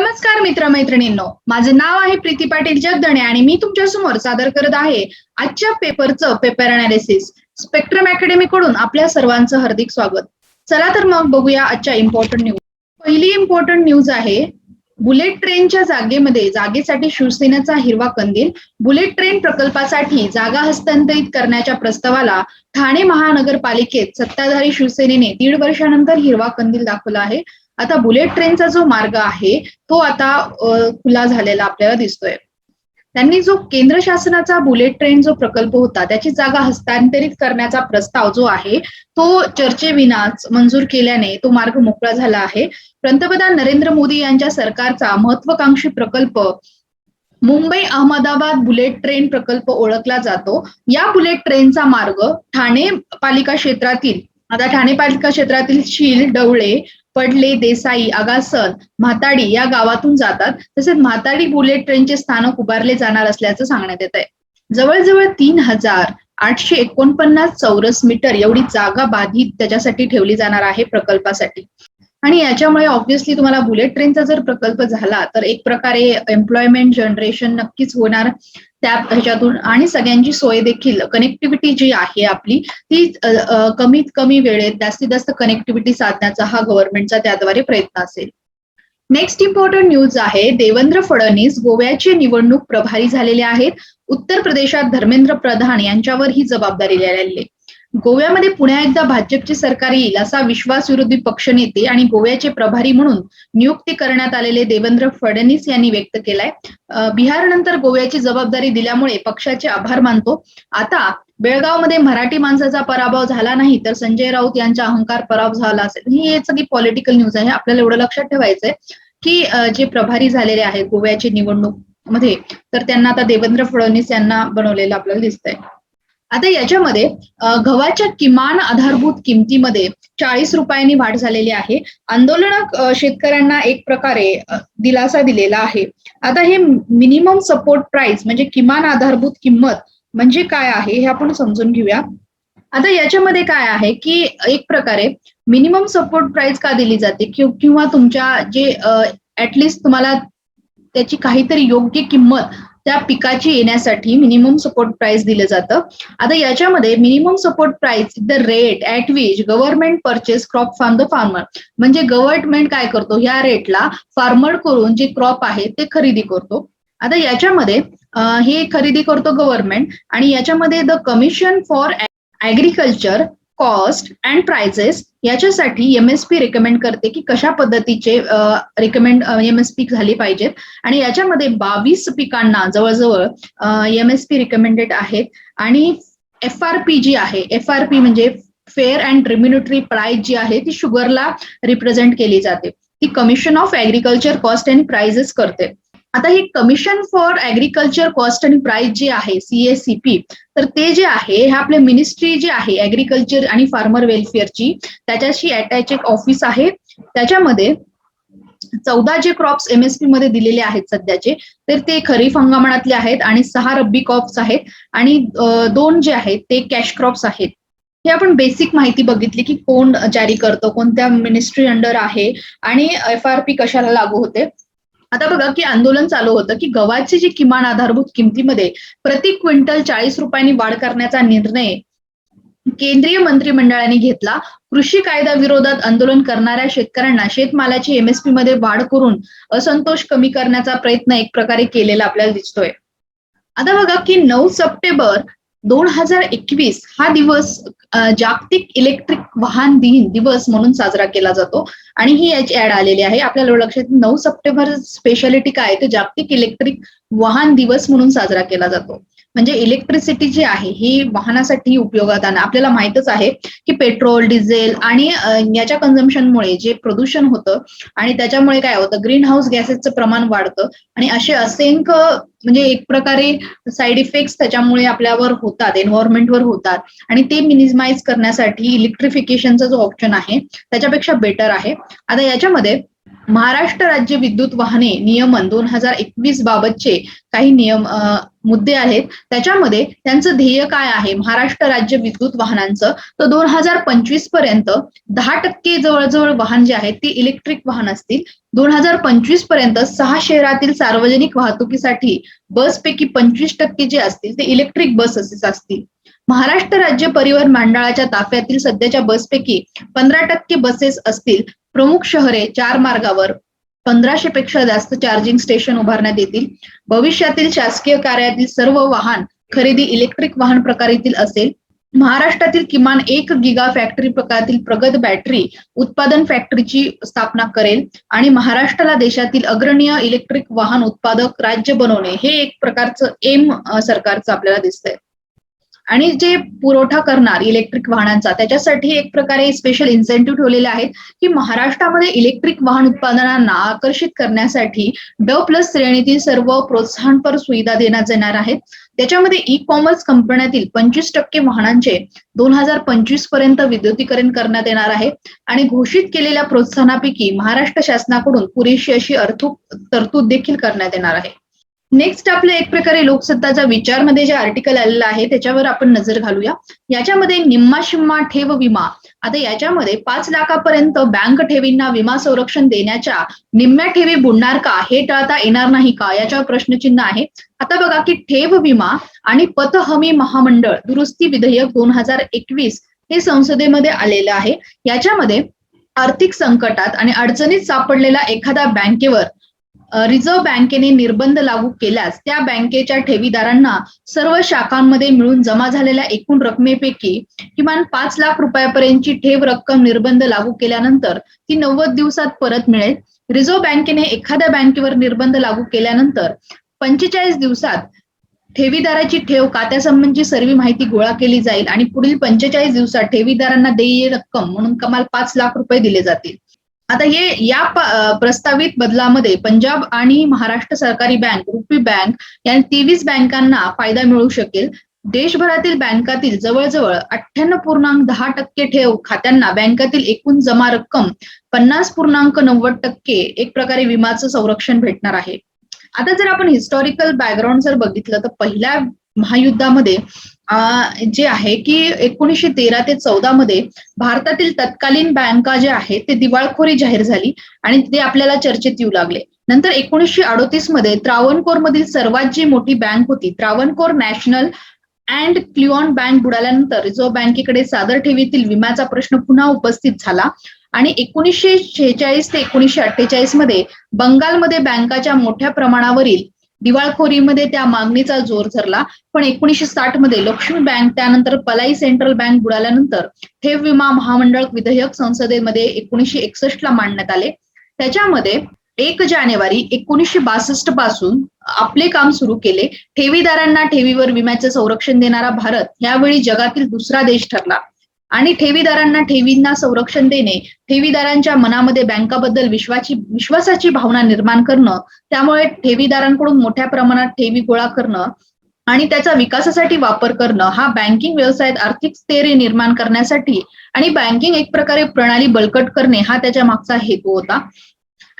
नमस्कार मित्रमैत्रिणींनो. माझे नाव आहे प्रीती पाटील जगदणे आणि मी तुमच्यासमोर सादर करत आहे आजच्या पेपरचं पेपर अनालिसिस स्पेक्ट्रम अकॅडमी कडून आपल्या सर्वांचं हार्दिक स्वागत. चला तर मग बघूया आजच्या इम्पॉर्टंट न्यूज पहिली इम्पॉर्टंट न्यूज आहे बुलेट ट्रेनच्या जागेमध्ये जागेसाठी शिवसेनेचा हिरवा कंदील. बुलेट ट्रेन प्रकल्पासाठी जागा हस्तांतरित करण्याच्या प्रस्तावाला ठाणे महानगरपालिकेत सत्ताधारी शिवसेनेने दीड वर्षानंतर हिरवा कंदील दाखवला आहे. आता बुलेट ट्रेनचा जो मार्ग आहे तो आता खुला झालेला आपल्याला दिसतोय. त्यांनी जो केंद्र शासनाचा बुलेट ट्रेन जो प्रकल्प होता त्याची जागा हस्तांतरित करण्याचा प्रस्ताव जो आहे तो चर्चेविनाच मंजूर केल्याने तो मार्ग मोकळा झाला आहे. पंतप्रधान नरेंद्र मोदी यांच्या सरकारचा महत्वाकांक्षी प्रकल्प मुंबई अहमदाबाद बुलेट ट्रेन प्रकल्प ओळखला जातो. या बुलेट ट्रेनचा मार्ग ठाणे पालिका क्षेत्रातील आता ठाणे पालिका क्षेत्रातील शील डवळे पडले देसाई आगासन म्हाताडी या गावातून जातात. तसेच म्हाताडी बुलेट ट्रेनचे स्थानक उभारले जाणार असल्याचं सांगण्यात येत आहे जवळजवळ तीन हजार आठशे एकोणपन्नास चौरस मीटर एवढी जागा बाधित त्याच्यासाठी ठेवली जाणार आहे प्रकल्पासाठी. आणि याच्यामुळे ऑब्व्हियसली तुम्हाला बुलेट ट्रेनचा जर प्रकल्प झाला तर एक प्रकारे एम्प्लॉयमेंट जनरेशन नक्कीच होणार. त्या ह्याच्यातून आणि सगळ्यांची सोय देखील कनेक्टिव्हिटी जी आहे आपली ती कमीत कमी वेळेत जास्तीत जास्त कनेक्टिव्हिटी साधण्याचा हा गव्हर्नमेंटचा त्याद्वारे प्रयत्न असेल. नेक्स्ट इम्पॉर्टंट न्यूज आहे देवेंद्र फडणवीस गोव्याचे निवडणूक प्रभारी झालेले आहेत. उत्तर प्रदेशात धर्मेंद्र प्रधान यांच्यावर ही जबाबदारी लिहिलेली आहे गोव्यामध्ये पुन्हा एकदा भाजपचे सरकार येईल असा विश्वास विरोधी पक्षनेते आणि गोव्याचे प्रभारी म्हणून नियुक्ती करण्यात आलेले देवेंद्र फडणवीस यांनी व्यक्त केलाय. बिहार बिहारनंतर गोव्याची जबाबदारी दिल्यामुळे पक्षाचे आभार मानतो. आता बेळगावमध्ये मराठी माणसाचा पराभव झाला नाही तर संजय राऊत यांचा अहंकार पराभव झाला असेल. ही हे सगळी पॉलिटिकल न्यूज आहे. आपल्याला एवढं लक्षात ठेवायचंय की जे प्रभारी झालेले आहेत गोव्याचे निवडणूकमध्ये तर त्यांना आता देवेंद्र फडणवीस यांना बनवलेलं आपल्याला दिसतंय. आता याच्यामध्ये गव्हाच्या किमान आधारभूत किमतीमध्ये चाळीस रुपयांनी वाढ झालेली आहे. आंदोलन शेतकऱ्यांना एक प्रकारे दिलासा दिलेला आहे. आता हे मिनिमम सपोर्ट प्राइस म्हणजे किमान आधारभूत किंमत म्हणजे काय आहे हे आपण समजून घेऊया. आता याच्यामध्ये काय आहे की एक प्रकारे मिनिमम सपोर्ट प्राइस का दिली जाते? किंवा तुमच्या जे ऍटलिस्ट तुम्हाला त्याची काहीतरी योग्य किंमत त्या पिकाची येण्यासाठी मिनिमम सपोर्ट प्राइस दिलं जातं. आता याच्यामध्ये minimum support price the rate at which government purchase crop from the farmer म्हणजे गव्हर्नमेंट काय करतो? ह्या रेटला फार्मर करून जे क्रॉप आहे ते खरेदी करतो. आता याच्यामध्ये हे खरेदी करतो गव्हर्नमेंट आणि याच्यामध्ये the commission for agriculture cost and prices याच्यासाठी एमएसपी रेकमेंड करते की कशा पद्धतीचे रिकमेंड एमएसपी झाली पाहिजेत. आणि याच्यामध्ये बावीस पिकांना जवळजवळ एमएसपी रिकमेंडेड आहेत. आणि एफ आर पी जी आहे एफ आर पी म्हणजे फेअर अँड रिम्युनिटरी प्राइस जी आहे ती शुगरला रिप्रेझेंट केली जाते. ती commission of agriculture cost and prices करते. आता हे कमिशन फॉर ऍग्रिकल्चर कॉस्ट आणि प्राइस जे आहे सीएसीपी तर ते जे आहे हे आपले मिनिस्ट्री जे आहे ऍग्रिकल्चर आणि फार्मर वेलफेअरची त्याच्याशी अटॅच एक ऑफिस आहे. त्याच्यामध्ये चौदा जे क्रॉप्स एमएसपी मध्ये दिलेले आहेत सध्याचे तर ते खरीप हंगामातले आहेत आणि सहा रब्बी क्रॉप्स आहेत. आणि दोन जे आहेत ते कॅश क्रॉप्स आहेत. हे आपण बेसिक माहिती बघितली की कोण जारी करतो कोणत्या मिनिस्ट्री अंडर आहे आणि एफ आर पी कशाला लागू होते. आता बघा की आंदोलन चालू होतं की गव्हाची जी किमान आधारभूत किमतीमध्ये प्रति क्विंटल चाळीस रुपयांनी वाढ करण्याचा निर्णय केंद्रीय मंत्रिमंडळाने घेतला. कृषी कायदा विरोधात आंदोलन करणाऱ्या शेतकऱ्यांना शेतमालाची एमएसपी मध्ये वाढ करून असंतोष कमी करण्याचा प्रयत्न एक प्रकारे केलेला आपल्याला दिसतोय. आता बघा की नऊ सप्टेंबर दोन हजार एकवीस हा दिवस जागतिक इलेक्ट्रिक वाहन दिन दिवस म्हणून साजरा केला जातो. आणि ही याची ऍड आलेली आहे. आपल्याला लक्षात नऊ सप्टेंबर स्पेशालिटी काय तर जागतिक इलेक्ट्रिक वाहन दिवस म्हणून साजरा केला जातो. म्हणजे इलेक्ट्रिसिटी जी आहे ही वाहनासाठी उपयोगात आणा. आपल्याला माहितच आहे की पेट्रोल डिझेल आणि याच्या कन्झम्पनमुळे जे प्रदूषण होतं आणि त्याच्यामुळे काय होतं ग्रीन हाऊस गॅसेसचं प्रमाण वाढतं आणि असे असंख्य म्हणजे एक प्रकारे साईड इफेक्ट्स त्याच्यामुळे आपल्यावर होतात एन्व्हायरमेंटवर होतात आणि ते मिनिमाइज करण्यासाठी इलेक्ट्रिफिकेशनचा जो ऑप्शन आहे त्याच्यापेक्षा बेटर आहे. आता याच्यामध्ये महाराष्ट्र राज्य विद्युत वाहने नियमन दोन हजार एकवीस बाबतचे काही नियम मुद्दे आहेत. त्याच्यामध्ये त्यांचं ध्येय काय आहे? महाराष्ट्र राज्य विद्युत वाहनांचं. तर दोन हजार पंचवीसपर्यंत दहा टक्के जवळजवळ वाहन जे आहेत ते इलेक्ट्रिक वाहन असतील. दोन हजार पंचवीसपर्यंत सहा शहरातील सार्वजनिक वाहतुकीसाठी बसपैकी पंचवीस टक्के जे असतील ते इलेक्ट्रिक बसेस असतील. महाराष्ट्र राज्य परिवहन मंडळाच्या ताफ्यातील सध्याच्या बसपैकी पंधरा टक्के बसेस असतील. प्रमुख शहरे चार मार्गावर पंधराशे पेक्षा जास्त चार्जिंग स्टेशन उभारण्यात येतील. भविष्यातील शासकीय कार्यातील सर्व वाहन खरेदी इलेक्ट्रिक वाहन प्रकारातील असेल. महाराष्ट्रातील किमान एक गिगा फॅक्टरी प्रकारातील प्रगत बॅटरी उत्पादन फॅक्टरीची स्थापना करेल आणि महाराष्ट्राला देशातील अग्रणीय इलेक्ट्रिक वाहन उत्पादक राज्य बनवणे हे एक प्रकारचं एम सरकारचं आपल्याला दिसतंय. आणि जे पुरवठा करणार इलेक्ट्रिक वाहनांचा त्याच्यासाठी एक प्रकारे स्पेशल इन्सेंटिव्ह ठेवलेले आहेत की महाराष्ट्रामध्ये इलेक्ट्रिक वाहन उत्पादनांना आकर्षित करण्यासाठी ड प्लस श्रेणीतील सर्व प्रोत्साहनपर सुविधा देण्यात येणार आहेत. त्याच्यामध्ये ई कॉमर्स कंपन्यातील पंचवीस टक्के वाहनांचे दोन हजार पंचवीसपर्यंत विद्युतीकरण करण्यात येणार आहे. आणि घोषित केलेल्या प्रोत्साहनापैकी महाराष्ट्र शासनाकडून पुरेशी अशी अर्थ तरतूद देखील करण्यात येणार आहे. नेक्स्ट आपल्या एक प्रकारे लोकसत्ताचा विचारमध्ये जे आर्टिकल आलेलं आहे त्याच्यावर आपण नजर घालूया. याच्यामध्ये निम्मा शिम्मा ठेव विमा. आता याच्यामध्ये पाच लाखापर्यंत बँक ठेवींना विमा संरक्षण देण्याच्या निम्म्या ठेवी बुडणार का? हे टाळता येणार नाही का? याच्यावर प्रश्नचिन्ह आहे. आता बघा की ठेव विमा आणि पत हमी महामंडळ दुरुस्ती विधेयक दोन हजार एकवीस हे संसदेमध्ये आलेलं आहे. याच्यामध्ये आर्थिक संकटात आणि अडचणीत सापडलेल्या एखाद्या बँकेवर रिझर्व्ह बँकेने निर्बंध लागू केल्यास त्या बँकेच्या ठेवीदारांना सर्व शाखांमध्ये मिळून जमा झालेल्या एकूण रकमेपैकी किमान पाच लाख रुपयापर्यंतची ठेव रक्कम निर्बंध लागू केल्यानंतर ती नव्वद दिवसात परत मिळेल. रिझर्व्ह बँकेने एखाद्या बँकेवर निर्बंध लागू केल्यानंतर पंचेचाळीस दिवसात ठेवीदाराची ठेव खात्यासंबंधी सर्व माहिती गोळा केली जाईल आणि पुढील पंचेचाळीस दिवसात ठेवीदारांना देय रक्कम म्हणून कमाल पाच लाख रुपये दिले जातील. आता हे या प्रस्तावित बदलामध्ये पंजाब आणि महाराष्ट्र सरकारी बँक रुपी बँक या तेवीस बँकांना फायदा मिळू शकेल. देशभरातील बँकातील जवळजवळ अठ्ठ्याण्णव पूर्णांक दहा टक्के ठेव खात्यांना बँकातील एकूण जमा रक्कम पन्नास पूर्णांक नव्वद टक्के एक प्रकारे विमाचं संरक्षण भेटणार आहे. आता जर आपण हिस्टॉरिकल बॅकग्राऊंड जर बघितलं तर पहिल्या महायुद्धामध्ये जे आहे की एकोणीसशे तेरा ते चौदा मध्ये भारतातील तत्कालीन बँका जे आहेत ते दिवाळखोरी जाहीर झाली आणि ते आपल्याला चर्चेत येऊ लागले. नंतर एकोणीसशे अडोतीसमध्ये त्रावणकोर मधील सर्वात जी मोठी बँक होती Travancore national and Quilon bank बुडाल्यानंतर reserve बँकेकडे सादर ठेवीतील विम्याचा प्रश्न पुन्हा उपस्थित झाला आणि एकोणीसशे शेहेचाळीस ते एकोणीसशे अठ्ठेचाळीसमध्ये बंगालमध्ये बँकाच्या मोठ्या प्रमाणावरील दिवाळखोरीमध्ये त्या मागणीचा जोर धरला. पण एकोणीसशे साठमध्ये लक्ष्मी बँक त्यानंतर पलाई सेंट्रल बँक बुडाल्यानंतर ठेव विमा महामंडळ विधेयक संसदेमध्ये एकोणीसशे एकसष्ट ला मांडण्यात आले. त्याच्यामध्ये एक जानेवारी एकोणीसशे बासष्टपासून आपले काम सुरू केले. ठेवीदारांना ठेवीवर विम्याचे संरक्षण देणारा भारत यावेळी जगातील दुसरा देश ठरला. आणि ठेवीदारांना ठेवींना संरक्षण देणे ठेवीदारांच्या मनामध्ये बँकाबद्दल विश्वाची विश्वासाची भावना निर्माण करणं त्यामुळे ठेवीदारांकडून मोठ्या प्रमाणात ठेवी गोळा करणं आणि त्याचा विकासासाठी वापर करणं हा बँकिंग व्यवसायात आर्थिक स्थैर्य निर्माण करण्यासाठी आणि बँकिंग एक प्रकारे प्रणाली बळकट करणे हा त्याच्या मागचा हेतू होता.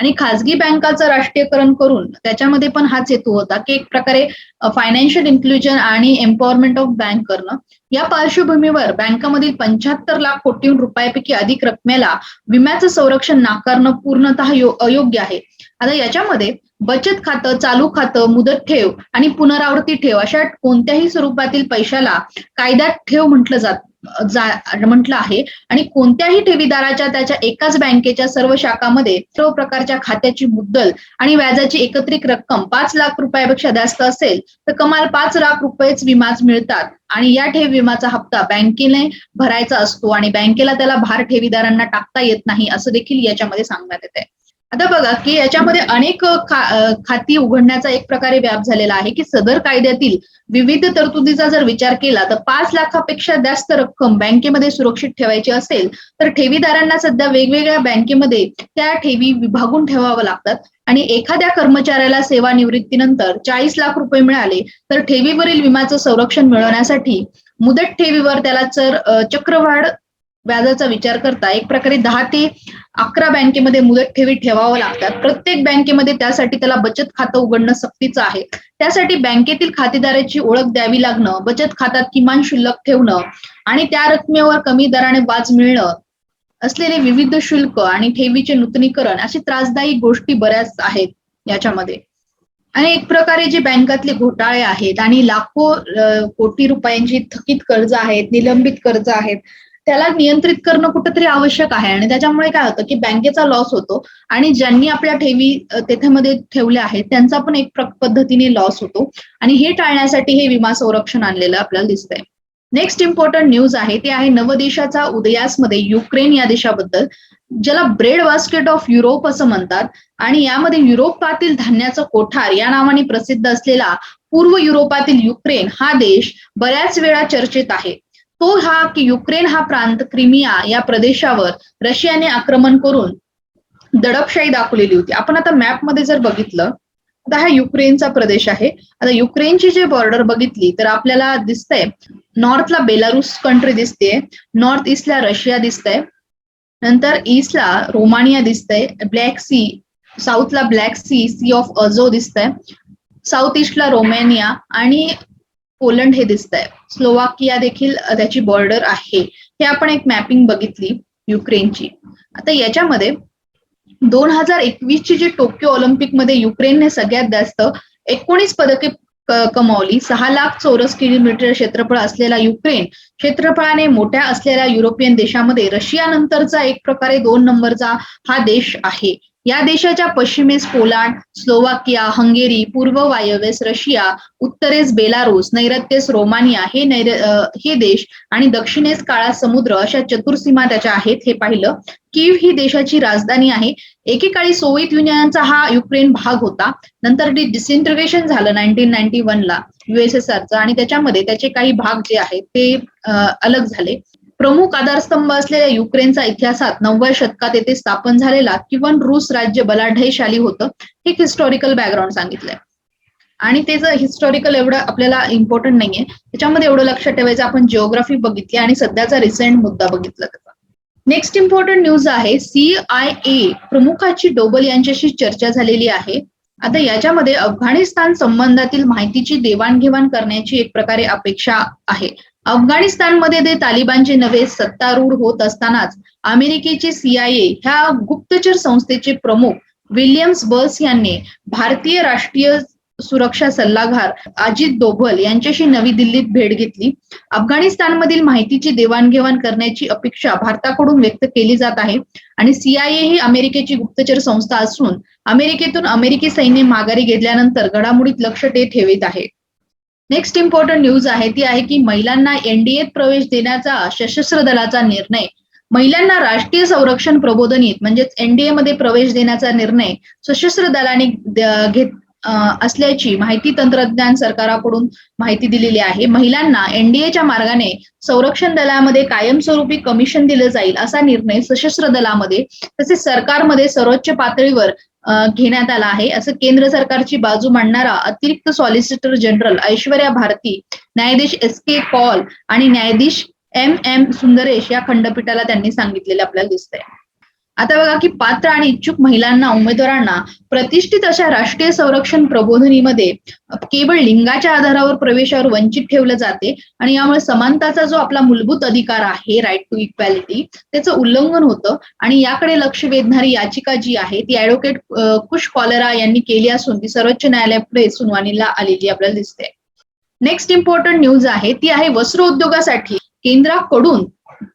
आणि खाजगी बँकाचं राष्ट्रीयकरण करून त्याच्यामध्ये पण हाच हेतू होता की एक प्रकारे फायनान्शियल इन्क्लुजन आणि एम्पॉवरमेंट ऑफ बँक करणं. या पार्श्वभूमीवर बँकामधील पंच्याहत्तर लाख कोटी रुपयापैकी अधिक रकमेला विम्याचं संरक्षण नाकारणं पूर्णतः अयोग्य आहे. आता याच्यामध्ये बचत खातं चालू खातं मुदत ठेव आणि पुनरावृत्ती ठेव अशा कोणत्याही स्वरूपातील पैशाला कायद्यात ठेव म्हटलं जात म्हटलं आहे. आणि कोणत्याही ठेवीदाराच्या त्याच्या एकाच बँकेच्या सर्व शाखामध्ये सर्व प्रकारच्या खात्याची मुद्दल आणि व्याजाची एकत्रित रक्कम पाच लाख रुपयापेक्षा जास्त असेल तर कमाल पाच लाख रुपयेच विमाच मिळतात. आणि या ठेव विमाचा हप्ता बँकेने भरायचा असतो आणि बँकेला त्याला भार ठेवीदारांना टाकता येत नाही असं देखील याच्यामध्ये सांगण्यात येत आहे आता बघा की याच्यामध्ये अनेक खा खाती उघडण्याचा एक प्रकारे व्याप झालेला आहे की सदर कायद्यातील विविध तरतुदीचा जर विचार केला तर पाच लाखापेक्षा जास्त रक्कम बँकेमध्ये सुरक्षित ठेवायची असेल तर ठेवीदारांना सध्या वेगवेगळ्या बँकेमध्ये त्या ठेवी विभागून ठेवाव्या लागतात. आणि एखाद्या कर्मचाऱ्याला सेवानिवृत्तीनंतर चाळीस लाख रुपये मिळाले तर ठेवीवरील विम्याचं संरक्षण मिळवण्यासाठी मुदत ठेवीवर त्याला चर चक्रवाढ व्याजाचा विचार करता एक प्रकारे दहा ते अकरा बँकेमध्ये मुदत ठेवी ठेवावं लागतात. प्रत्येक बँकेमध्ये त्यासाठी त्याला बचत खातं उघडणं सक्तीचं आहे. त्यासाठी बँकेतील खातेदाराची ओळख द्यावी लागणं बचत खात्यात किमान शिल्लक ठेवणं आणि त्या रकमेवर कमी दराने व्याज मिळणं असलेले विविध शुल्क आणि ठेवीचे नूतनीकरण अशी त्रासदायी गोष्टी बऱ्याच आहेत याच्यामध्ये. आणि एक प्रकारे जे बँकातले घोटाळे आहेत आणि लाखो कोटी रुपयांची थकीत कर्ज आहेत निलंबित कर्ज आहेत त्याला नियंत्रित करणं कुठेतरी आवश्यक आहे. आणि त्याच्यामुळे काय होतं की बँकेचा लॉस होतो आणि ज्यांनी आपल्या ठेवी तेथेमध्ये ठेवल्या आहेत त्यांचा पण एक पद्धतीने लॉस होतो. आणि हे टाळण्यासाठी हे विमा संरक्षण आणलेलं आपल्याला दिसतंय. नेक्स्ट इम्पॉर्टंट न्यूज आहे ते आहे नवदेशाचा उदयासमध्ये युक्रेन या देशाबद्दल ज्याला ब्रेड बास्केट ऑफ युरोप असं म्हणतात. आणि यामध्ये युरोपातील धान्याचा कोठार या नावाने प्रसिद्ध असलेला पूर्व युरोपातील युक्रेन हा देश बऱ्याच वेळा चर्चेत आहे. तो हा की युक्रेन हा प्रांत क्रिमिया या प्रदेशावर रशियाने आक्रमण करून दडपशाही दाखवलेली होती. आपण आता मॅपमध्ये जर बघितलं आता हा युक्रेनचा प्रदेश आहे. आता युक्रेनची जे बॉर्डर बघितली तर आपल्याला दिसतंय नॉर्थला बेलारूस कंट्री दिसते नॉर्थ ईस्टला रशिया दिसतंय नंतर ईस्टला रोमानिया दिसतंय black C साऊथला black sea sea of Azov दिसतंय साऊथ ईस्टला रोमेनिया आणि पोलंड हे दिसतंय. स्लोवाकिया देखील त्याची बॉर्डर आहे. हे आपण एक मॅपिंग बघितली युक्रेनची. आता याच्यामध्ये दोन हजार एकवीस ची जी टोकियो ऑलिम्पिकमध्ये युक्रेनने सगळ्यात जास्त एकोणीस पदके कमावली सहा लाख चौरस किलोमीटर क्षेत्रफळ असलेला युक्रेन क्षेत्रफळाने मोठ्या असलेल्या युरोपियन देशामध्ये रशियानंतरचा एक प्रकारे दोन नंबरचा हा देश आहे. या देशाच्या पश्चिमेस पोलांड स्लोवाकिया हंगेरी पूर्व वायव्येस रशिया उत्तरेस बेलारूस नैऋत्येस रोमानिया हे नैर हे देश आणि दक्षिणेस काळा समुद्र अशा चतुर्सीमा त्याच्या आहेत हे पाहिलं. कीव ही देशाची राजधानी आहे. एकेकाळी सोव्हिएत युनियनचा हा युक्रेन भाग होता. नंतर डिसइंटिग्रेशन झालं नाईन्टीन नाईन्टी ला. युएसएसआरचं आणि त्याच्यामध्ये त्याचे काही भाग जे आहेत ते अलग झाले. प्रमुख आधारस्तंभ असलेल्या युक्रेनचा इतिहासात नवव्या शतकात येथे स्थापन झालेला किंवा रूस राज्य बलाढ्यशाली होतं हे हिस्टॉरिकल बॅकग्राऊंड सांगितलंय. आणि ते जर हिस्टॉरिकल एवढं आपल्याला इम्पॉर्टंट नाहीये त्याच्यामध्ये एवढं लक्षात ठेवायचं आपण जिओग्राफी बघितली आणि सध्याचा रिसेंट मुद्दा बघितला त्याचा. नेक्स्ट इम्पॉर्टंट न्यूज आहे सी आय ए प्रमुखाची डोबल यांच्याशी चर्चा झालेली आहे. आता याच्यामध्ये अफगाणिस्तान संबंधातील माहितीची देवाणघेवाण करण्याची एक प्रकारे अपेक्षा आहे. अफगाणिस्तानमध्ये ते तालिबानचे नवे सत्तारूढ होत असतानाच अमेरिकेचे सीआयए ह्या गुप्तचर संस्थेचे प्रमुख विल्यम्स बर्स यांनी भारतीय राष्ट्रीय सुरक्षा सल्लागार अजित दोभल यांच्याशी नवी दिल्लीत भेट घेतली. अफगाणिस्तानमधील माहितीची देवाणघेवाण करण्याची अपेक्षा भारताकडून व्यक्त केली जात आहे आणि सीआयए ही अमेरिकेची गुप्तचर संस्था असून अमेरिकेतून अमेरिकी सैन्य माघारी घेतल्यानंतर घडामोडीत लक्ष ते ठेवित आहे. नेक्स्ट इम्पॉर्टंट न्यूज आहे ती आहे की महिलांना एनडीएत प्रवेश देण्याचा सशस्त्र दलाचा निर्णय. महिलांना राष्ट्रीय संरक्षण प्रबोधनीत म्हणजेच एनडीए मध्ये प्रवेश देण्याचा निर्णय सशस्त्र दलाने घेत असल्याची माहिती तंत्रज्ञान सरकाराकडून माहिती दिलेली आहे. महिलांना एनडीएच्या मार्गाने संरक्षण दलामध्ये कायमस्वरूपी कमिशन दिलं जाईल असा निर्णय सशस्त्र दलामध्ये तसेच सरकारमध्ये सर्वोच्च पातळीवर घेण्यात आला आहे. असं केंद्र सरकारची बाजू मांडणारा अतिरिक्त सॉलिसिटर जनरल ऐश्वर्या भारती न्यायाधीश एस के कॉल आणि न्यायाधीश एम एम सुंदरेश या खंडपीठाला त्यांनी सांगितलेले आपल्याला दिसतंय. आता बघा की पात्र आणि इच्छुक महिलांना उमेदवारांना प्रतिष्ठित अशा राष्ट्रीय संरक्षण प्रबोधनीमध्ये केवळ लिंगाच्या आधारावर प्रवेशावर वंचित ठेवलं जाते आणि यामुळे समानताचा जो आपला मूलभूत अधिकार आहे राईट टू इक्वॅलिटी त्याचं उल्लंघन होतं. आणि याकडे लक्ष वेधणारी याचिका जी आहे ती ऍडव्होकेट कुश कॉलरा यांनी केली असून ती सर्वोच्च न्यायालयापुढे सुनावणीला आलेली आपल्याला दिसते नेक्स्ट इम्पॉर्टंट न्यूज आहे ती आहे वस्त्र उद्योगासाठी. केंद्राकडून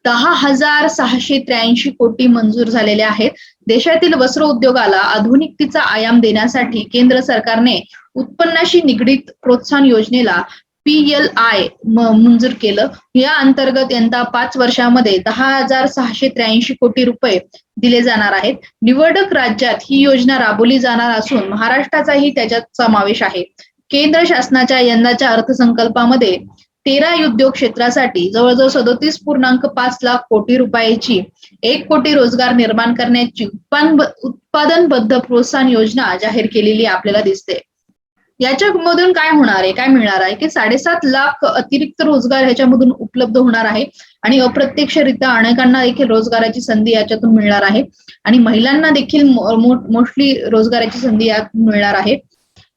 दहा हजार सहाशे त्र्याऐंशी कोटी मंजूर झालेले आहेत. देशातील वस्त्र उद्योगाला आधुनिकतेचा आयाम देण्यासाठी केंद्र सरकारने उत्पन्नाशी निगडीत प्रोत्साहन योजनेला पीएलआय मंजूर केलं. या अंतर्गत यंदा पाच वर्षामध्ये दहा हजार सहाशे त्र्याऐंशी कोटी रुपये दिले जाणार आहेत. निवडक राज्यात ही योजना राबवली जाणार असून महाराष्ट्राचाही त्याच्यात समावेश आहे. केंद्र शासनाच्या यंदाच्या अर्थसंकल्पामध्ये तेरा उद्योग क्षेत्रासाठी जवळजवळ सदोतीस पूर्णांक पाच लाख कोटी रुपयाची एक कोटी रोजगार निर्माण करण्याची उत्पादनबद्ध प्रोत्साहन योजना जाहीर केलेली आपल्याला दिसते. याच्यामधून काय होणार आहे? काय मिळणार आहे? की साडेसात लाख अतिरिक्त रोजगार ह्याच्यामधून उपलब्ध होणार आहे आणि अप्रत्यक्षरित्या अनेकांना देखील रोजगाराची संधी याच्यातून मिळणार आहे आणि महिलांना देखील मोस्टली रोजगाराची संधी यात मिळणार आहे.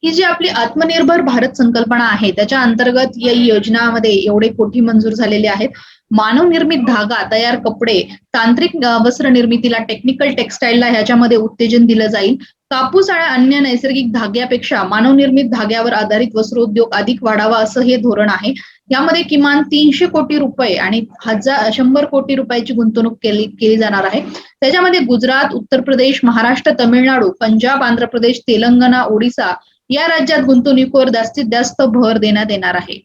ही जी आपली आत्मनिर्भर भारत संकल्पना आहे त्याच्या अंतर्गत या योजनामध्ये एवढे कोटी मंजूर झालेले आहेत. मानव निर्मित धागा तयार कपडे तांत्रिक वस्त्र निर्मितीला टेक्निकल टेक्सटाईलला ह्याच्यामध्ये उत्तेजन दिलं जाईल. कापूस आणि अन्य नैसर्गिक धाग्यापेक्षा मानवनिर्मित धाग्यावर आधारित वस्त्रोद्योग अधिक वाढावा असं हे धोरण आहे. यामध्ये किमान तीनशे कोटी रुपये आणि हजार शंभर कोटी रुपयाची गुंतवणूक केली केली जाणार आहे. त्याच्यामध्ये गुजरात उत्तर प्रदेश महाराष्ट्र तमिळनाडू पंजाब आंध्र प्रदेश तेलंगणा ओडिसा या राज्यात गुंतवणुकीवर जास्तीत जास्त भर देण्यात येणार आहे.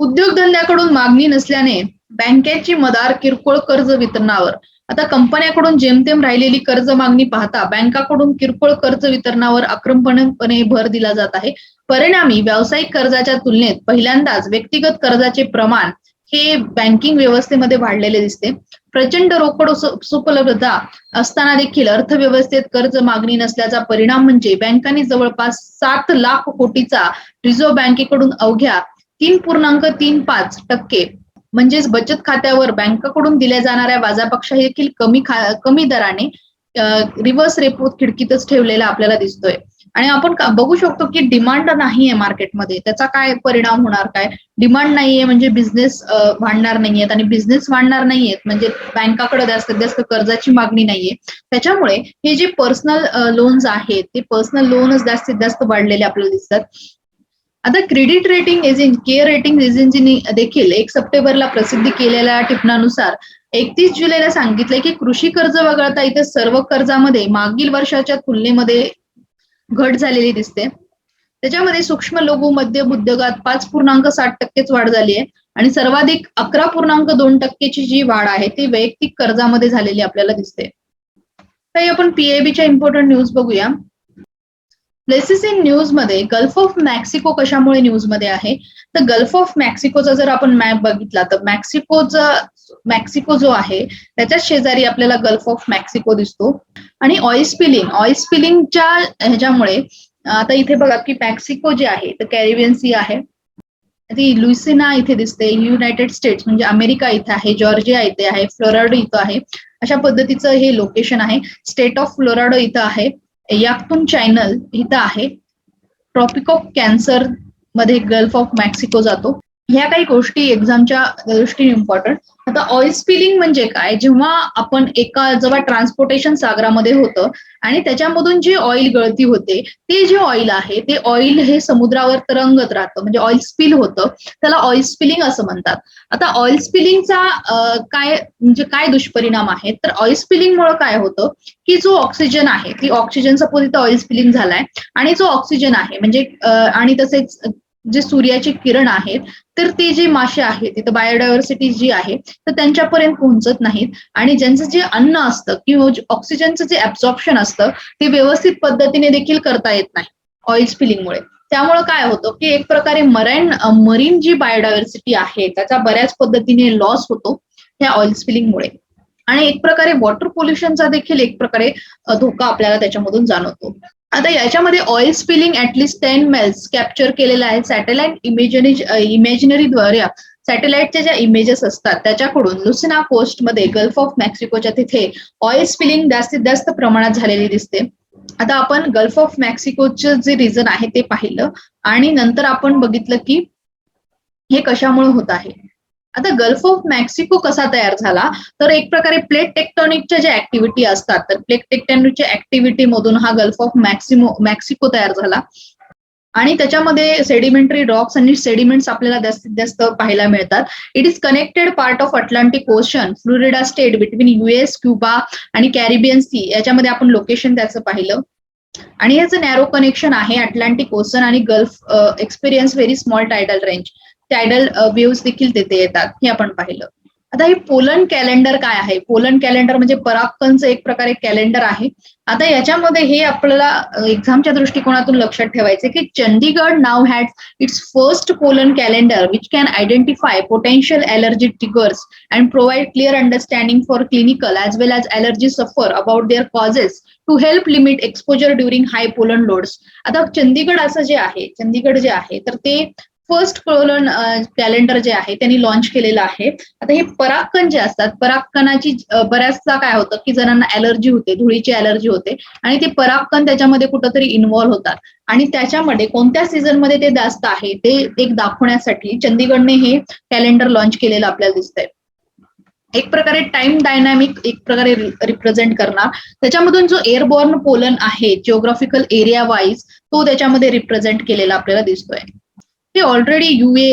उद्योगधंद्याकडून मागणी नसल्याने बँकेची मदार किरकोळ कर्ज वितरणावर. आता कंपन्याकडून जेमतेम राहिलेली कर्ज मागणी पाहता बँकाकडून किरकोळ कर्ज वितरणावर आक्रमकपणे भर दिला जात आहे. परिणामी व्यावसायिक कर्जाच्या तुलनेत पहिल्यांदाच व्यक्तिगत कर्जाचे प्रमाण हे बँकिंग व्यवस्थेमध्ये वाढलेले दिसते. प्रचंड रोकड उपलब्धता असताना देखील अर्थव्यवस्थेत कर्ज मागणी नसल्याचा परिणाम म्हणजे बँकांनी जवळपास सात लाख कोटीचा रिझर्व्ह बँकेकडून अवघ्या तीन पूर्णांक तीन पाच टक्के म्हणजेच बचत खात्यावर बँकेकडून दिल्या जाणाऱ्या वाजापेक्षा देखील कमी कमी दराने रिव्हर्स रेपो खिडकीतच ठेवलेला आपल्याला दिसतोय. आणि आपण बघू शकतो की डिमांड नाहीये मार्केटमध्ये त्याचा काय परिणाम होणार काय? डिमांड नाहीये म्हणजे बिझनेस वाढणार नाहीयेत आणि बिझनेस वाढणार नाहीयेत म्हणजे बँकाकडे जास्तीत जास्त कर्जाची मागणी नाहीये. त्याच्यामुळे हे जे पर्सनल लोन्स आहेत ते पर्सनल लोनच जास्तीत जास्त वाढलेले आपल्याला दिसतात. आता credit rating agency care rating एजन्सीने देखील एक सप्टेंबरला प्रसिद्धी केलेल्या टिपणानुसार एकतीस जुलैला सांगितलंय की कृषी कर्ज वगळता इथे सर्व कर्जामध्ये मागील वर्षाच्या तुलनेमध्ये घट झालेली दिसते. त्याच्यामध्ये सूक्ष्म लघु मध्यम उद्योगात पाच पूर्णांक साठ टक्केच वाढ झाली आहे. आणि सर्वाधिक अकरा पूर्णांक दोन टक्केची जी वाढ आहे ती वैयक्तिक कर्जामध्ये झालेली आपल्याला दिसते. काही आपण पीएबीच्या इम्पॉर्टंट न्यूज बघूया. प्लेसेस इन न्यूजमध्ये गल्फ ऑफ मॅक्सिको कशामुळे न्यूजमध्ये आहे? तर गल्फ ऑफ मॅक्सिकोचा जर आपण मॅप बघितला तर मॅक्सिकोचा मेक्सिको जो आहे त्याच्या शेजारी आपल्याला गल्फ ऑफ मेक्सिको दिसतो. आणि ऑइल स्पिलिंग ऑइल स्पिलिंगच्या ह्याच्यामुळे आता इथे बघा की मेक्सिको जे आहे तर कॅरिबियन सी आहे. ती लुसिना इथे दिसते युनायटेड स्टेट्स म्हणजे अमेरिका इथे आहे जॉर्जिया इथे आहे फ्लोराडो इथं आहे. अशा पद्धतीचं हे लोकेशन आहे. स्टेट ऑफ फ्लोराडो इथं आहे. याक्तून चॅनल इथं आहे. ट्रॉपिक ऑफ कॅन्सरमध्ये गल्फ ऑफ मेक्सिको जातो. ह्या काही गोष्टी एक्झामच्या दृष्टीने इम्पॉर्टंट आता ऑइल स्पिलिंग म्हणजे काय? जेव्हा आपण एका जेव्हा ट्रान्सपोर्टेशन सागरामध्ये होतं आणि त्याच्यामधून जे ऑइल गळती होते ते जे ऑइल आहे ते ऑइल हे समुद्रावर तरंगत राहतं. म्हणजे ऑइल स्पिल होतं. त्याला ऑइल स्पिलिंग असं म्हणतात. आता ऑइल स्पिलिंगचा काय म्हणजे काय दुष्परिणाम आहे? तर ऑइल स्पिलिंगमुळे काय होतं? की जो ऑक्सिजन आहे ती ऑक्सिजन सपोज इथं ऑइल स्पिलिंग झालाय. आणि जो ऑक्सिजन आहे म्हणजे आणि तसेच जे सूर्याचे किरण आहेत तर ते जे मासे आहेत तिथं बायोडायव्हर्सिटी जी आहे तर त्यांच्यापर्यंत पोहोचत नाहीत. आणि ज्यांचं जे अन्न असतं किंवा ऑक्सिजनचं जे ऍब्झॉर्प्शन असतं ते व्यवस्थित पद्धतीने देखील करता येत नाही ऑइल स्पिलिंगमुळे त्यामुळे काय होतं की एक प्रकारे मराईन मरीन जी बायोडायव्हर्सिटी आहे त्याचा बऱ्याच पद्धतीने लॉस होतो ह्या ऑइल स्पिलिंगमुळे आणि एक प्रकारे वॉटर पोल्युशनचा देखील एक प्रकारे धोका आपल्याला त्याच्यामधून जाणवतो. आता याच्यामध्ये oil spilling at least ten miles capture केलेला आहे. सॅटेलाइट इमेजनी इमेजनरीद्वारे सॅटेलाइटच्या ज्या इमेजेस असतात त्याच्याकडून लुसिना कोस्टमध्ये गल्फ ऑफ मेक्सिकोच्या तिथे ऑइल स्पिलिंग जास्तीत जास्त प्रमाणात झालेली दिसते. आता आपण गल्फ ऑफ मेक्सिकोचं जे रिझन आहे ते पाहिलं आणि नंतर आपण बघितलं की हे कशामुळे होत आहे. आता गल्फ ऑफ मेक्सिको कसा तयार झाला? तर एक प्रकारे प्लेट टेक्टॉनिकच्या ज्या ऍक्टिव्हिटी असतात तर प्लेट टेक्टॉनिकच्या ऍक्टिव्हिटी मधून हा गल्फ ऑफ मॅक्सिमो मेक्सिको तयार झाला. आणि त्याच्यामध्ये सेडिमेंटरी रॉक्स आणि सेडिमेंट्स आपल्याला जास्तीत जास्त पाहायला मिळतात. It is connected part of Atlantic ocean Florida state between US Cuba आणि कॅरिबियन सी याच्यामध्ये आपण लोकेशन त्याचं पाहिलं. आणि याचं नॅरो कनेक्शन आहे अटलांटिक ओशन आणि gulf experience very small tidal range tidal views देखील तिथे येतात हे आपण पाहिलं. आता हे पोलन कॅलेंडर काय आहे? पोलन कॅलेंडर म्हणजे पराक्कनचं एक प्रकारे कॅलेंडर आहे. आता याच्यामध्ये हे आपल्याला एक्झामच्या दृष्टिकोनातून लक्षात ठेवायचे की Chandigarh now had its first pollen calendar which can identify potential allergy triggers and provide clear understanding for clinical as well as allergy suffer about their causes to help limit exposure during high pollen loads आता चंदीगड असं जे आहे चंदीगड जे आहे तर ते first colon calendar जे आहे त्यांनी लॉन्च केलेलं आहे. आता हे पराक्कन जे असतात पराक्कनाची बऱ्याचदा काय होतं की जणांना अलर्जी होते धुळीची अलर्जी होते आणि ते पराक्कन त्याच्यामध्ये कुठंतरी इन्व्हॉल्व्ह होतात. आणि त्याच्यामध्ये कोणत्या सीझनमध्ये ते जास्त आहे ते एक दाखवण्यासाठी चंदीगडने हे कॅलेंडर लॉन्च केलेलं आपल्याला दिसतंय. एक प्रकारे टाइम डायनामिक एक प्रकारे रिप्रेझेंट करणार. त्याच्यामधून जो एअरबॉर्न पोलन आहे जिओग्राफिकल एरिया वाईज तो त्याच्यामध्ये रिप्रेझेंट केलेला आपल्याला दिसतोय. हे ऑलरेडी युए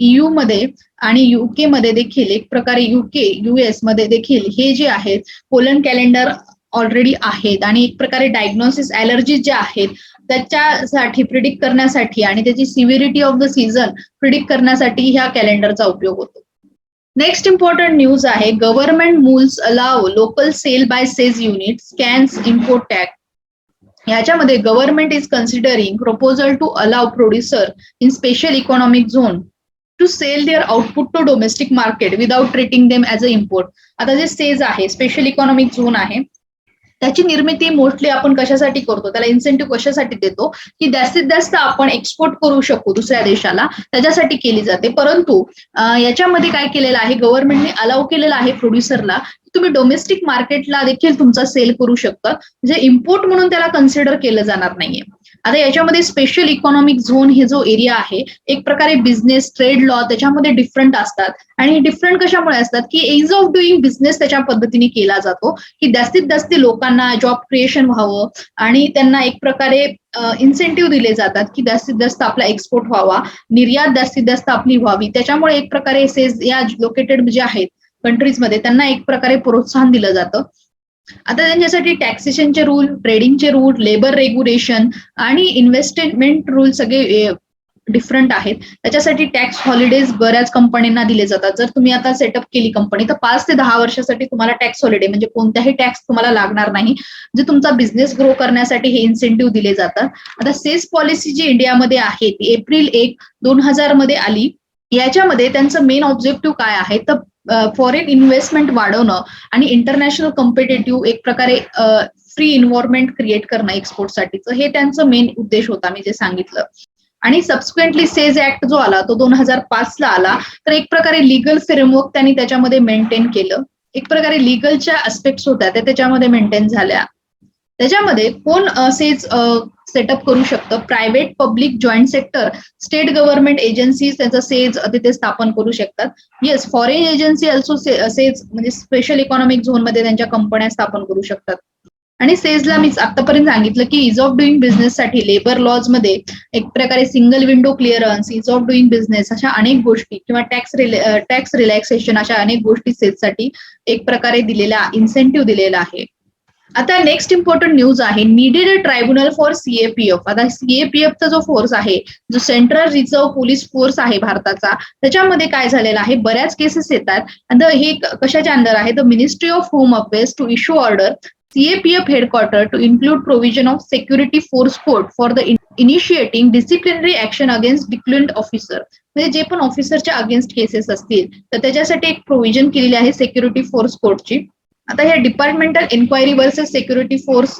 ईयू मध्ये आणि युके मध्ये देखील एक प्रकारे युके युएसमध्ये देखील हे जे आहेत पोलन कॅलेंडर ऑलरेडी आहेत आणि एक प्रकारे डायग्नोसिस अलर्जी ज्या आहेत त्याच्यासाठी प्रिडिक्ट करण्यासाठी आणि त्याची severity of the season predict करण्यासाठी ह्या कॅलेंडरचा उपयोग होतो. नेक्स्ट इम्पॉर्टंट न्यूज आहे government mulls allow local sale by SEZ unit scans import tag याच्यामध्ये government is considering proposal to allow producer in special economic zone to sell their output to domestic market without treating them as a import आता जे says आहे special economic zone आहे त्याची निर्मिती mostly आपण कशासाठी करतो? त्याला इन्सेंटिव्ह कशासाठी देतो? की जास्तीत जास्त आपण एक्सपोर्ट करू शकू दुसऱ्या देशाला त्याच्यासाठी केली जाते. परंतु याच्यामध्ये काय केलेलं आहे? गव्हर्नमेंटने अलाव केलेलं आहे प्रोड्युसरला तुम्ही डोमेस्टिक मार्केटला देखील तुमचा सेल करू शकता. म्हणजे इम्पोर्ट म्हणून त्याला कन्सिडर केलं जाणार नाहीये. आता याच्यामध्ये स्पेशल इकॉनॉमिक झोन हे जो एरिया आहे एक प्रकारे बिझनेस ट्रेड लॉ त्याच्यामध्ये डिफरंट असतात. आणि डिफरंट कशामुळे असतात? की एज ऑफ डुईंग बिझनेस त्याच्या पद्धतीने केला जातो. की जास्तीत जास्त लोकांना जॉब क्रिएशन व्हावं आणि त्यांना एक प्रकारे इन्सेंटिव्ह दिले जातात की जास्तीत जास्त आपला एक्सपोर्ट व्हावा. निर्यात जास्तीत जास्त आपली व्हावी. त्याच्यामुळे एक प्रकारे सेज या लोकेटेड जे आहेत कंट्रीजमध्ये त्यांना एक प्रकारे प्रोत्साहन दिलं जातं. आता त्यांच्यासाठी टॅक्सेशनचे रूल ट्रेडिंगचे रूल लेबर रेग्युलेशन आणि इन्व्हेस्टमेंट रूल सगळे डिफरंट आहेत. त्याच्यासाठी टॅक्स हॉलिडेज बऱ्याच कंपन्यांना दिले जातात. जर तुम्ही आता सेटअप केली कंपनी तर पाच ते दहा वर्षासाठी तुम्हाला टॅक्स हॉलिडे म्हणजे कोणत्याही टॅक्स तुम्हाला लागणार नाही. जे तुमचा बिझनेस ग्रो करण्यासाठी हे इन्सेंटिव्ह दिले जातात. आता सेस पॉलिसी जी इंडियामध्ये आहे ती एप्रिल एक दोन हजारमध्ये आली. याच्यामध्ये त्यांचं मेन ऑब्जेक्टिव्ह काय आहे? तर फॉरेन इन्व्हेस्टमेंट वाढवणं आणि इंटरनॅशनल कॉम्पिटेटिव्ह एक प्रकारे फ्री इन्व्हायरमेंट क्रिएट करणं एक्सपोर्टसाठीचं हे त्यांचं मेन उद्देश होता मी जे सांगितलं. आणि सबसिक्वेंटली सेज ऍक्ट जो आला तो दोन हजार पाच ला आला तर एक प्रकारे लिगल फ्रेमवर्क त्यांनी त्याच्यामध्ये मेंटेन केलं. एक प्रकारे लिगलच्या अस्पेक्ट्स होत्या त्या त्याच्यामध्ये मेंटेन झाल्या. त्याच्यामध्ये कोण सेज सेटअप करू शकतं. Private public joint sector state government agencies त्यांचा सेज तिथे स्थापन करू शकतात. Yes foreign agency also SEZ म्हणजे स्पेशल इकॉनॉमिक झोनमध्ये त्यांच्या कंपन्या स्थापन करू शकतात. आणि सेजला मी आतापर्यंत सांगितलं की इज ऑफ डुईंग बिझनेस साठी लेबर लॉजमध्ये एक प्रकारे single window clearance ease of doing business अशा अनेक गोष्टी किंवा टॅक्स टॅक्स रिलॅक्सेशन अशा अनेक गोष्टी सेजसाठी एक प्रकारे दिलेला इन्सेंटिव्ह दिलेला आहे. आता नेक्स्ट इम्पॉर्टंट न्यूज आहे. Needed a tribunal for CAPF आता सीएपीएफचा जो फोर्स आहे जो सेंट्रल रिझर्व्ह पोलीस फोर्स आहे भारताचा त्याच्यामध्ये काय झालेलं आहे? बऱ्याच केसेस येतात. हे कशाच्या अंडर आहे? The ministry of home affairs to issue order CAPF headquarter to include provision of security force court for the initiating disciplinary action against delinquent officer म्हणजे जे पण ऑफिसरच्या अगेन्स्ट केसेस असतील तर त्याच्यासाठी एक प्रोव्हिजन केलेली आहे सिक्युरिटी फोर्स कोर्टची आता हे departmental inquiry versus security force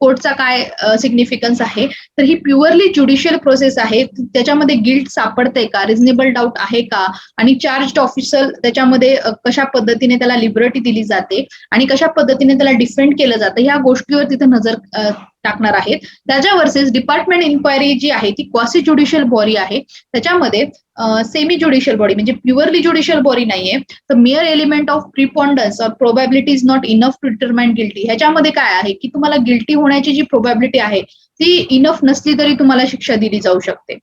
कोर्टचा काय सिग्निफिकन्स आहे? तर ही प्युअरली ज्युडिशियल प्रोसेस आहे. त्याच्यामध्ये गिल्ट सापडते का? रिझनेबल डाऊट आहे का? आणि चार्ज ऑफिसर त्याच्यामध्ये कशा पद्धतीने त्याला लिबर्टी दिली जाते? आणि कशा पद्धतीने त्याला डिफेंड केलं जातं? ह्या गोष्टीवर तिथे नजर टाकणार आहेत. त्याच्या वर्सेस डिपार्टमेंट इन्क्वायरी जी आहे ती क्वासी ज्युडिशियल बॉडी आहे. त्याच्यामध्ये सेमी ज्युडिशियल बॉडी म्हणजे प्युअरली ज्युडिशियल बॉडी नाहीये. तर mere element of preponderance or probability is not enough to determine guilty ह्याच्यामध्ये काय आहे? की तुम्हाला गिल्टी होण्याची जी प्रोबॅबिलिटी आहे ती इनफ नसली तरी तुम्हाला शिक्षा दिली जाऊ शकते.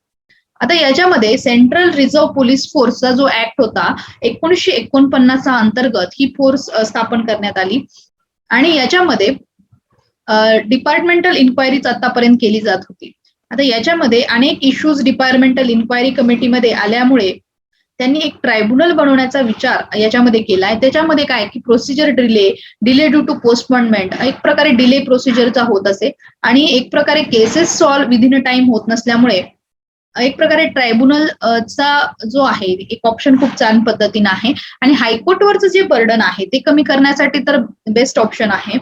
आता याच्यामध्ये सेंट्रल रिझर्व्ह पोलीस फोर्सचा जो ऍक्ट होता एकोणीसशे एकोणपन्नासचा अंतर्गत ही फोर्स स्थापन करण्यात आली. आणि याच्यामध्ये डिपार्टमेंटल इन्क्वायरीच आतापर्यंत केली जात होती. आता याच्यामध्ये अनेक इश्यूज डिपार्टमेंटल इन्क्वायरी कमिटीमध्ये आल्यामुळे त्यांनी एक ट्रायब्युनल बनवण्याचा विचार याच्यामध्ये केला आहे. त्याच्यामध्ये काय की procedure delay delay due to postponement एक प्रकारे डिले प्रोसिजरचा होत असे आणि एक प्रकारे cases solve within a time होत नसल्यामुळे एक प्रकारे ट्रायब्युनल चा जो आहे एक ऑप्शन खूप छान पद्धतीने आहे. आणि हायकोर्टवरचं जे बर्डन आहे ते कमी करण्यासाठी तर बेस्ट ऑप्शन आहे.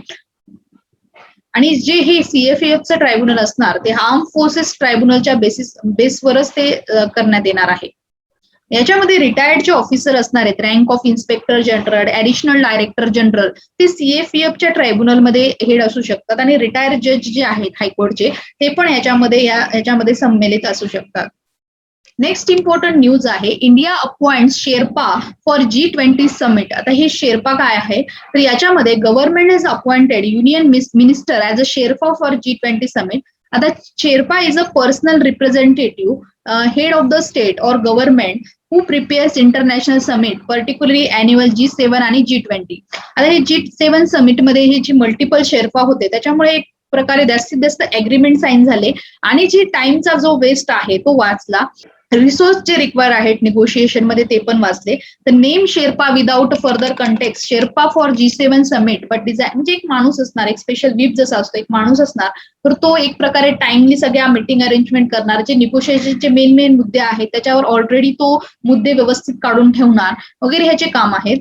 आणि जे हे सीएफएफचं ट्रायब्युनल असणार ते आर्म फोर्सेस ट्रायब्युनलच्या बेसिस बेसवरच ते करण्यात येणार आहे. याच्यामध्ये रिटायर्डचे ऑफिसर असणार आहेत rank of inspector general additional director general ते सीएफएफच्या ट्रायब्युनलमध्ये हेड असू शकतात. आणि रिटायर्ड जज जे आहेत हायकोर्टचे ते पण याच्यामध्ये या याच्यामध्ये सम्मिलित असू शकतात. नेक्स्ट इम्पॉर्टंट न्यूज आहे India appoint sherpa for G twenty summit आता हे शेर्पा काय आहे? तर याच्यामध्ये government is appointed union minister as a sherpa for G twenty summit आता sherpa is a personal representative head of the state or government who prepares international summit particularly annual G seven आणि G twenty आता हे G seven समिटमध्ये हे जी multiple Sherpa होते त्याच्यामुळे एक प्रकारे जास्तीत जास्त अग्रीमेंट साईन झाले. आणि जी टाइमचा जो वेस्ट आहे तो वाचला. रिसोर्स जे रिक्वायर आहेत निगोशिएशनमध्ये ते पण वाचले. तर name sherpa without further context sherpa for G seven summit but design म्हणजे एक माणूस असणार एक स्पेशल व्हीप जसा असतो एक माणूस असणार तर तो एक प्रकारे टाइमली सगळ्या मिटिंग अरेंजमेंट करणार. जे निगोशिएशनचे मेन मेन मुद्दे आहेत त्याच्यावर ऑलरेडी तो मुद्दे व्यवस्थित काढून ठेवणार वगैरे ह्याचे काम आहेत.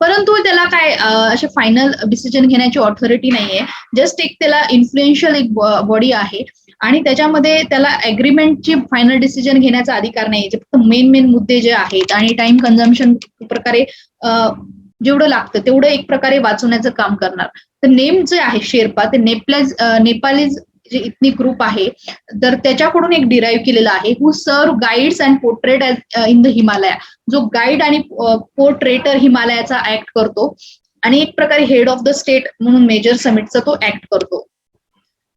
परंतु त्याला काय असे फायनल डिसिजन घेण्याची ऑथॉरिटी नाहीये. जस्ट एक त्याला इन्फ्लुएन्शियल एक बॉडी आहे. आणि त्याच्यामध्ये त्याला अग्रीमेंटची फायनल डिसिजन घेण्याचा अधिकार नाही. जे फक्त मेन मेन मुद्दे जे आहेत आणि टाइम कन्झम्पन प्रकारे जेवढं लागतं तेवढं एक प्रकारे वाचवण्याचं काम करणार. तर नेम जे आहे शेर्पा ते नेपालीज नेपालीज जे इथनी ग्रुप आहे तर त्याच्याकडून एक डिराईव्ह केलेला आहे. हु सर्व guides and portrait in the Himalaya जो गाईड आणि पोर्ट्रेटर हिमालयाचा ऍक्ट करतो आणि एक प्रकारे हेड ऑफ द स्टेट म्हणून मेजर समिटचा तो ऍक्ट करतो.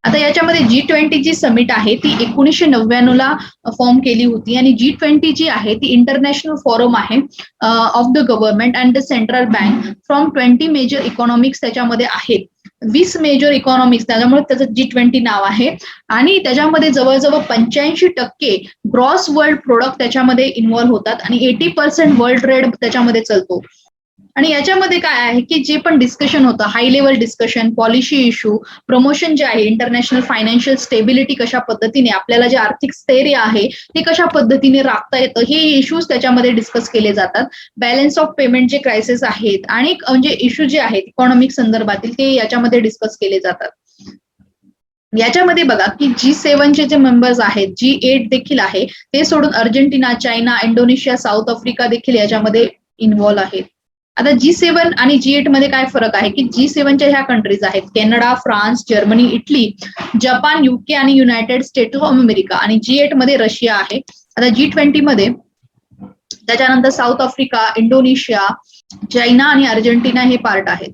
आता याच्यामध्ये जी ट्वेंटी जी समिट आहे ती एकोणीसशे नव्याण्णव ला फॉर्म केली होती आणि जी ट्वेंटी जी आहे ती इंटरनॅशनल फॉरम आहे of the government and the central bank from twenty major economics त्याच्यामध्ये आहेत. वीस मेजर इकॉनॉमिक्स त्याच्यामुळे त्याचं जी ट्वेंटी नाव आहे. आणि त्याच्यामध्ये जवळजवळ पंच्याऐंशी टक्के ग्रॉस वर्ल्ड प्रोडक्ट त्याच्यामध्ये इन्व्हॉल्व्ह होतात आणि एटी पर्सेंट वर्ल्ड ट्रेड त्याच्यामध्ये चालतो. आणि याच्यामध्ये काय आहे की जे पण डिस्कशन होतं high level discussion policy issue promotion जे आहे इंटरनॅशनल फायनान्शियल स्टेबिलिटी कशा पद्धतीने आपल्याला जे आर्थिक स्थैर्य आहे ते कशा पद्धतीने राखता येतं हे इश्यूज त्याच्यामध्ये डिस्कस केले जातात. बॅलन्स ऑफ पेमेंट जे क्रायसिस आहेत आणि म्हणजे इश्यू जे आहेत इकॉनॉमिक संदर्भातील ते याच्यामध्ये डिस्कस केले जातात. याच्यामध्ये बघा की जी सेव्हनचे जे मेंबर्स आहेत जी एट देखील आहे ते सोडून Argentina China Indonesia South Africa देखील याच्यामध्ये इन्व्हॉल्व आहेत. आता जी सेव्हन आणि जी एटमध्ये काय फरक आहे की जी सेव्हनच्या ह्या कंट्रीज आहेत. Canada France Germany Italy Japan UK आणि युनायटेड स्टेट्स ऑफ अमेरिका आणि जी एटमध्ये रशिया आहे. आता जी ट्वेंटी मध्ये त्याच्यानंतर साऊथ आफ्रिका इंडोनेशिया चायना आणि अर्जेंटिना हे पार्ट आहेत.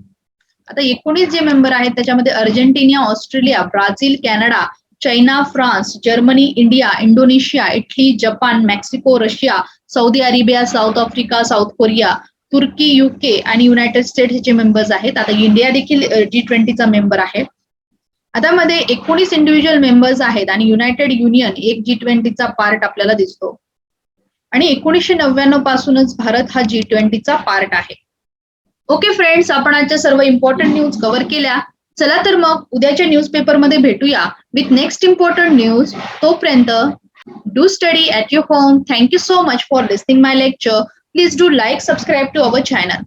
आता एकोणीस जे मेंबर आहेत त्याच्यामध्ये Argentina Australia Brazil Canada China France Germany India Indonesia Italy Japan Mexico Russia Saudi Arabia South Africa South Korea Turkey UK आणि युनायटेड स्टेट्स ह्याचे मेंबर्स आहेत. आता इंडिया देखील जी ट्वेंटीचा मेंबर आहे. आता मध्ये एकोणीस इंडिव्हिज्युअल मेंबर्स आहेत आणि युनायटेड युनियन एक जी ट्वेंटीचा पार्ट आपल्याला दिसतो. आणि एकोणीसशे नव्याण्णव पासूनच भारत हा जी ट्वेंटीचा पार्ट आहे. ओके फ्रेंड्स आपण आजच्या सर्व इम्पॉर्टंट न्यूज कव्हर केल्या. चला तर मग उद्याच्या न्यूजपेपरमध्ये भेटूया विथ नेक्स्ट इम्पॉर्टंट न्यूज तोपर्यंत do study at your home thank you so much for listening my lecture Please do like, subscribe to our channel.